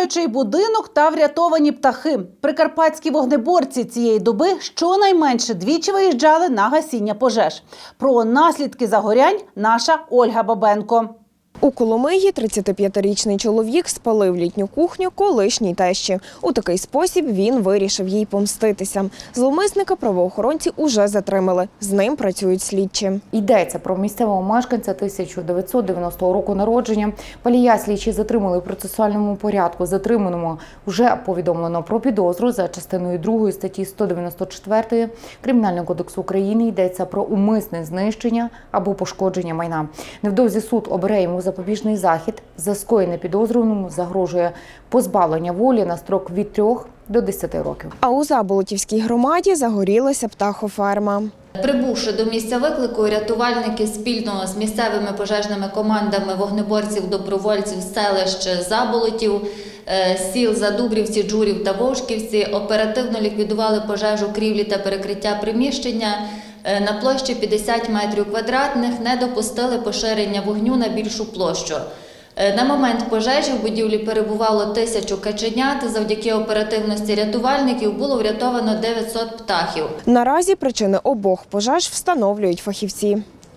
Палаючий будинок та врятовані птахи. Прикарпатські вогнеборці цієї доби щонайменше двічі виїжджали на гасіння пожеж. Про наслідки загорянь наша Ольга Бабенко. У Коломиї 35-річний чоловік спалив літню кухню колишній тещі. У такий спосіб він вирішив їй помститися. Зловмисника правоохоронці уже затримали. З ним працюють слідчі. Йдеться про місцевого мешканця 1990 року народження. Палія слідчі затримали в процесуальному порядку. Затриманому вже повідомлено про підозру за частиною 2 статті 194 Кримінального кодексу України. Йдеться про умисне знищення або пошкодження майна. Невдовзі суд обере йому запобіжний захід. За скоєне підозрюваному загрожує позбавлення волі на строк від 3 до 10 років. А у Заболотівській громаді загорілася птахоферма. Прибувши до місця виклику, рятувальники спільно з місцевими пожежними командами вогнеборців, добровольців селищ Заболотів, е, сіл Задубрівці, Джурів та Вовшківці оперативно ліквідували пожежу крівлі та перекриття приміщення на площі 50 метрів квадратних, не допустили поширення вогню на більшу площу. Е, На момент пожежі в будівлі перебувало тисячу каченят. Завдяки оперативності рятувальників було врятовано 900 птахів. Наразі причини обох пожеж встановлюють фахівці.